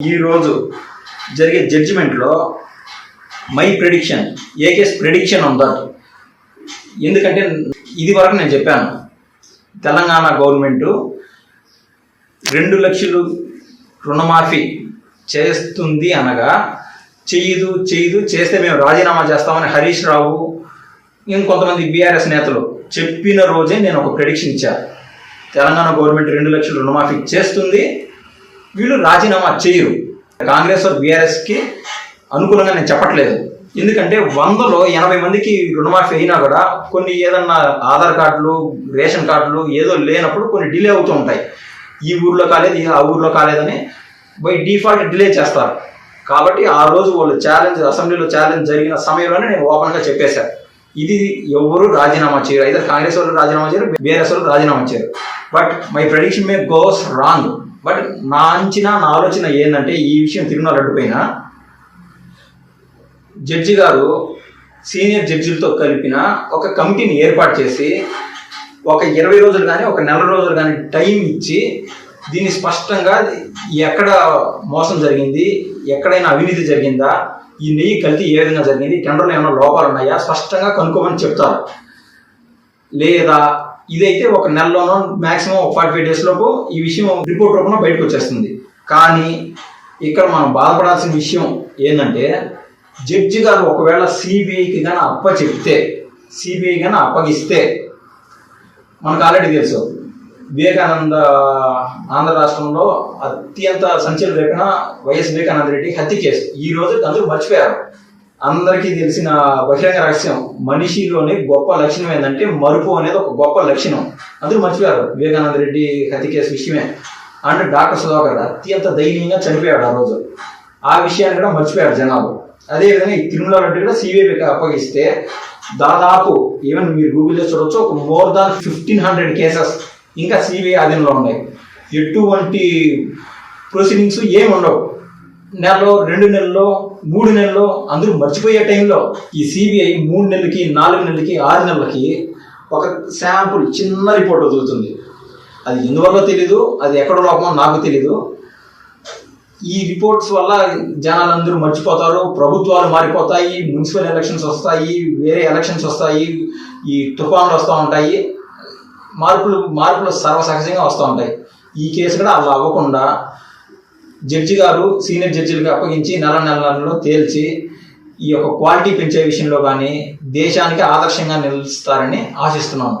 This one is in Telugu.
ఈరోజు జరిగే జడ్జిమెంట్లో మై ప్రెడిక్షన్ ఏ కేస్ ప్రెడిక్షన్ ఉందా ఎందుకంటే ఇది వరకు నేను చెప్పాను తెలంగాణ గవర్నమెంట్ రెండు లక్షలు రుణమాఫీ చేస్తుంది అనగా చెయ్యదు చెయ్యదు చేస్తే మేము రాజీనామా చేస్తామని హరీష్ రావు ఇంకొంతమంది బీఆర్ఎస్ నేతలు చెప్పిన రోజే నేను ఒక ప్రిడిక్షన్ ఇచ్చాను. తెలంగాణ గవర్నమెంట్ రెండు లక్షలు రుణమాఫీ చేస్తుంది వీళ్ళు రాజీనామా చేయరు. కాంగ్రెస్ బీఆర్ఎస్కి అనుకూలంగా నేను చెప్పట్లేదు. ఎందుకంటే వందలో ఎనభై మందికి రుణమాఫీ అయినా కూడా కొన్ని ఏదన్నా ఆధార్ కార్డులు రేషన్ కార్డులు ఏదో లేనప్పుడు కొన్ని డిలే అవుతూ ఉంటాయి. ఈ ఊర్లో కాలేదు ఆ ఊర్లో కాలేదని బై డిఫాల్ట్ డిలే చేస్తారు. కాబట్టి ఆ రోజు వాళ్ళు ఛాలెంజ్ అసెంబ్లీలో ఛాలెంజ్ జరిగిన సమయంలోనే నేను ఓపెన్గా చెప్పేశాను ఇది ఎవరు రాజీనామా చేయరు. అయితే కాంగ్రెస్ వాళ్ళు రాజీనామా చేయరు బీఆర్ఎస్ వాళ్ళు రాజీనామా చేయరు. But my prediction may goes wrong. But నా అంచనా నా ఆలోచన ఏంటంటే ఈ విషయం తిరుమల అడ్డుపైన జడ్జి గారు సీనియర్ జడ్జిలతో కలిపిన ఒక కమిటీని ఏర్పాటు చేసి ఒక ఇరవై రోజులు కానీ ఒక నెల రోజులు కానీ టైం ఇచ్చి దీన్ని స్పష్టంగా ఎక్కడ మోసం జరిగింది ఎక్కడైనా అవినీతి జరిగిందా ఈ నెయ్యి కల్తీ ఏ విధంగా జరిగింది టెండర్లో ఏమైనా లోపాలు ఉన్నాయా స్పష్టంగా కనుక్కోమని చెప్తారు. లేదా ఇదైతే ఒక నెలలోనో మాక్సిమం ఒక ఫార్టీ ఫైవ్ డేస్ లోపు ఈ విషయం రిపోర్ట్ రూపంలో బయటకు వచ్చేస్తుంది. కానీ ఇక్కడ మనం బాధపడాల్సిన విషయం ఏంటంటే జడ్జి గారు ఒకవేళ సిబిఐకి కానీ అప్ప చెప్తే సిబిఐ కానీ అప్పగిస్తే మనకు ఆల్రెడీ తెలుసు వివేకానంద ఆంధ్ర రాష్ట్రంలో అత్యంత సంచలన రేపిన వైఎస్ వివేకానంద రెడ్డి హత్య కేసు. ఈ రోజు అందరూ మర్చిపోయారు. అందరికీ తెలిసిన బహిరంగ రహస్యం మనిషిలోని గొప్ప లక్షణం ఏంటంటే మరుపు అనేది ఒక గొప్ప లక్షణం. అందరూ మర్చిపోయారు. వివేకానంద రెడ్డి హత్య కేసు విషయమే. అంటే డాక్టర్ సుధాకర్ అత్యంత దయనీయంగా చనిపోయాడు ఆ రోజు. ఆ విషయాన్ని కూడా మర్చిపోయారు జనాలు. అదేవిధంగా ఈ తిరుమల రెడ్డి కూడా సిబిఐకి అప్పగిస్తే దాదాపు ఈవెన్ మీరు గూగుల్లో చూడొచ్చు ఒక more than fifteen hundred cases ఇంకా సిబిఐ ఆధీనంలో ఉన్నాయి. ఎటువంటి ప్రొసీడింగ్స్ ఏమి ఉండవు. నెలలో రెండు నెలల్లో మూడు నెలల్లో అందరూ మర్చిపోయే టైంలో ఈ సిబిఐ మూడు నెలలకి నాలుగు నెలలకి ఆరు నెలలకి ఒక శాంపుల్ చిన్న రిపోర్ట్ వదులుతుంది. అది ఎందువల్ల తెలీదు? అది ఎక్కడ లోపమో నాకు తెలీదు. ఈ రిపోర్ట్స్ వల్ల జనాలందరూ మర్చిపోతారు. ప్రభుత్వాలు మారిపోతాయి మున్సిపల్ ఎలక్షన్స్ వస్తాయి వేరే ఎలక్షన్స్ వస్తాయి ఈ తుఫాన్లు వస్తూ ఉంటాయి. మార్పులు మార్పులు సర్వసహజంగా వస్తూ ఉంటాయి. ఈ కేసు కూడా అలా అవ్వకుండా జడ్జి గారు సీనియర్ జడ్జిలకు అప్పగించి నెల నెలలలో తేల్చి ఈ యొక్క క్వాలిటీ పెంచే విషయంలో కానీ దేశానికి ఆదర్శంగా నిలుస్తారని ఆశిస్తున్నాను